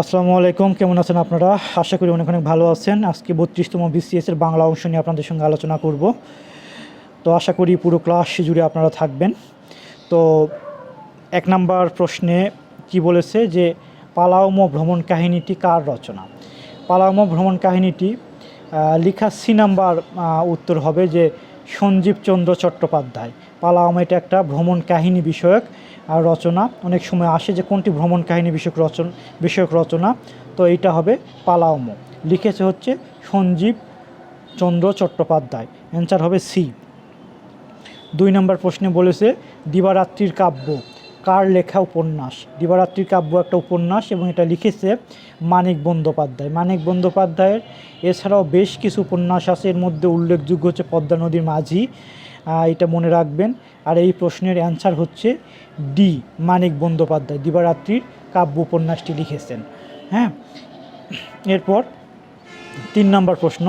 আসসালামু আলাইকুম, কেমন আছেন আপনারা? আশা করি অনেক অনেক ভালো আছেন। আজকে বত্রিশতম বিসিএস এর বাংলা অংশ নিয়ে আপনাদের সঙ্গে আলোচনা করব। তো আশা করি পুরো ক্লাস জুড়ে আপনারা থাকবেন। তো এক নাম্বার প্রশ্নে কি বলেছে যে, পালাওম ভ্রমণ কাহিনীটি কার রচনা? পালাওম ভ্রমণ কাহিনীটি লেখা সি নাম্বার উত্তর হবে যে সঞ্জীব চন্দ্র চট্টোপাধ্যায়। পালাওম এটা একটা ভ্রমণ কাহিনী বিষয়ক রচনা। অনেক সময় আসে যে কোনটি ভ্রমণ কাহিনী বিষয়ক রচন, বিষয়ক রচনা, তো এইটা হবে পালাওম লিখেছে হচ্ছে সঞ্জীব চন্দ্র চট্টোপাধ্যায়। অ্যান্সার হবে সি। দুই নম্বর প্রশ্নে বলেছে, দিবারাত্রির কাব্য। কার লেখা উপন্যাস? দিবারাত্রির কাব্য একটা উপন্যাস এবং এটা লিখেছে মানিক বন্দ্যোপাধ্যায়। মানিক বন্দ্যোপাধ্যায়ের এছাড়াও বেশ কিছু উপন্যাস আছে। এর মধ্যে উল্লেখযোগ্য হচ্ছে পদ্মা নদীর মাঝি। এটা মনে রাখবেন। আর এই প্রশ্নের অ্যান্সার হচ্ছে ডি, মানিক বন্দ্যোপাধ্যায়। দিবারাত্রির কাব্য উপন্যাসটি লিখেছেন। হ্যাঁ? এরপর তিন নম্বর প্রশ্ন।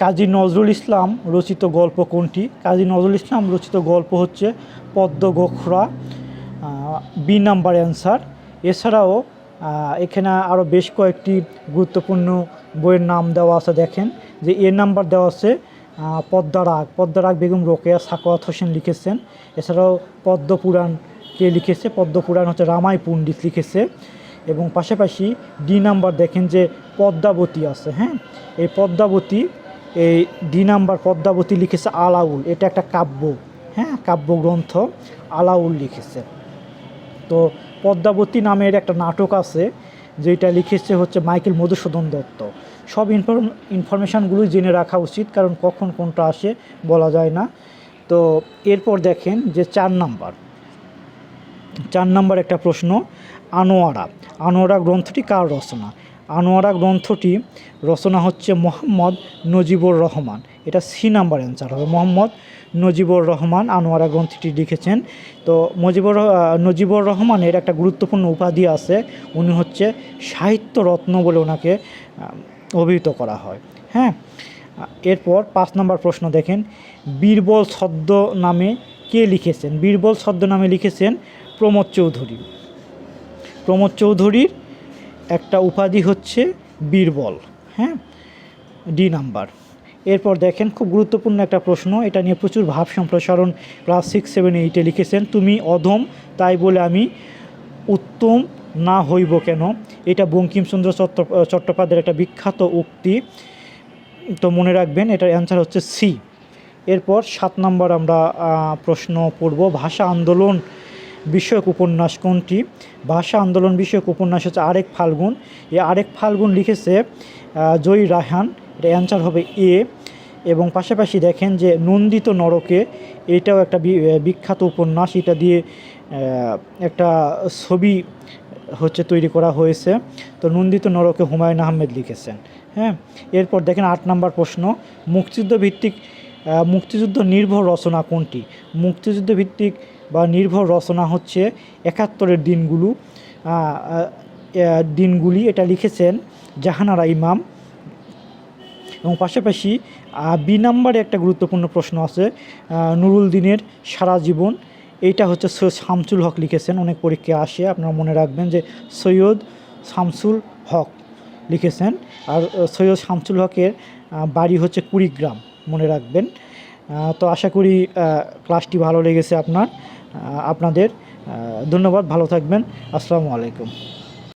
কাজী নজরুল ইসলাম রচিত গল্প কোনটি? কাজী নজরুল ইসলাম রচিত গল্প হচ্ছে পদ্ম গোখরা বি নাম্বার অ্যান্সার। এছাড়াও এখানে আরও বেশ কয়েকটি গুরুত্বপূর্ণ বইয়ের নাম দেওয়া আছে, দেখেন। যে এ নাম্বার দেওয়া আছে পদ্মারাগ পদ্মারাগ বেগম রোকেয়া সাকোয়াত হোসেন লিখেছেন। এছাড়াও পদ্মপুরাণ কে লিখেছে? পদ্মপুরাণ হচ্ছে রামাই পণ্ডিত লিখেছে। এবং পাশাপাশি ডি নাম্বার দেখেন যে পদ্মাবতী আছে হ্যাঁ? এই পদ্মাবতী, এই ডি নাম্বার পদ্মাবতী লিখেছে আলাউল, এটা একটা কাব্য হ্যাঁ? কাব্যগ্রন্থ আলাউল লিখেছে। তো পদ্মাবতী নামের একটা নাটক আছে যেটা লিখেছে হচ্ছে মাইকেল মধুসূদন দত্ত। সব ইনফর ইনফরমেশানগুলো জেনে রাখা উচিত, কারণ কখন কোনটা আসে বলা যায় না। তো এরপর দেখেন যে চার নাম্বার। চার নম্বর একটা প্রশ্ন, আনোয়ারা। আনোয়ারা গ্রন্থটি কার রচনা? আনোয়ারা গ্রন্থটি রচনা হচ্ছে মোহাম্মদ নজিবুর রহমান। এটা সি নাম্বার অ্যান্সার হবে। মোহাম্মদ নজিবুর রহমান আনোয়ারা গ্রন্থটি লিখেছেন। তো মজিবুর নজিবুর রহমানের একটা গুরুত্বপূর্ণ উপাধি আছে। উনি হচ্ছে সাহিত্য রত্ন বলে ওনাকে অভিহিত করা হয়। হ্যাঁ? এরপর পাঁচ নম্বর প্রশ্ন দেখেন। বীরবল ছদ্ম নামে কে লিখেছেন? বীরবল ছদ্ম নামে লিখেছেন প্রমোদ চৌধুরী। প্রমোদ চৌধুরীর একটা উপাধি হচ্ছে বীরবল হ্যাঁ? D number. এরপর দেখেন, খুব গুরুত্বপূর্ণ একটা প্রশ্ন, এটা নিয়ে প্রচুর ভাব সম্প্রসারণ। ক্লাস সিক্স, সেভেন এইটে লিখেছেন, তুমি অধম, তাই বলে আমি উত্তম না হইব কেন? এটা বঙ্কিমচন্দ্র চট্ট চট্টোপাধ্যায়ের একটা বিখ্যাত উক্তি। তো মনে রাখবেন, এটার অ্যান্সার হচ্ছে সি। এরপর সাত নম্বর আমরা প্রশ্ন পড়ব, ভাষা আন্দোলন বিষয়ক উপন্যাস কোনটি? ভাষা আন্দোলন বিষয়ক উপন্যাস হচ্ছে আরেক ফাল্গুন। এই আরেক ফাল্গুন লিখেছে জয়ী রায়হান। এটা অ্যান্সার হবে এ। এবং পাশাপাশি দেখেন যে, নন্দিত নরকে এটাও একটা বিখ্যাত উপন্যাস। এটা দিয়ে একটা ছবি হচ্ছে তৈরি করা হয়েছে। তো নন্দিত নরকে হুমায়ুন আহমেদ লিখেছেন। হ্যাঁ? এরপর দেখেন আট নাম্বার প্রশ্ন। মুক্তিযুদ্ধ ভিত্তিক মুক্তিযুদ্ধ নির্ভর রচনা কোনটি? মুক্তিযুদ্ধ ভিত্তিক বা নির্ভর রচনা হচ্ছে একাত্তরের দিনগুলো দিনগুলি এটা লিখেছেন জাহানারা ইমাম। এবং পাশাপাশি বি নাম্বারে একটা গুরুত্বপূর্ণ প্রশ্ন আছে নুরুল দিনের সারা জীবন। এইটা হচ্ছে সৈয়দ শামসুল হক লিখেছেন, অনেক পরীক্ষায় আসে, আপনারা মনে রাখবেন যে সৈয়দ শামসুল হক লিখেছেন। আর সৈয়দ শামসুল হকের বাড়ি হচ্ছে কুড়িগ্রাম, মনে রাখবেন। তো আশা করি ক্লাসটি ভালো লেগেছে আপনার। আপনাদের ধন্যবাদ ভালো থাকবেন। আসসালামু আলাইকুম।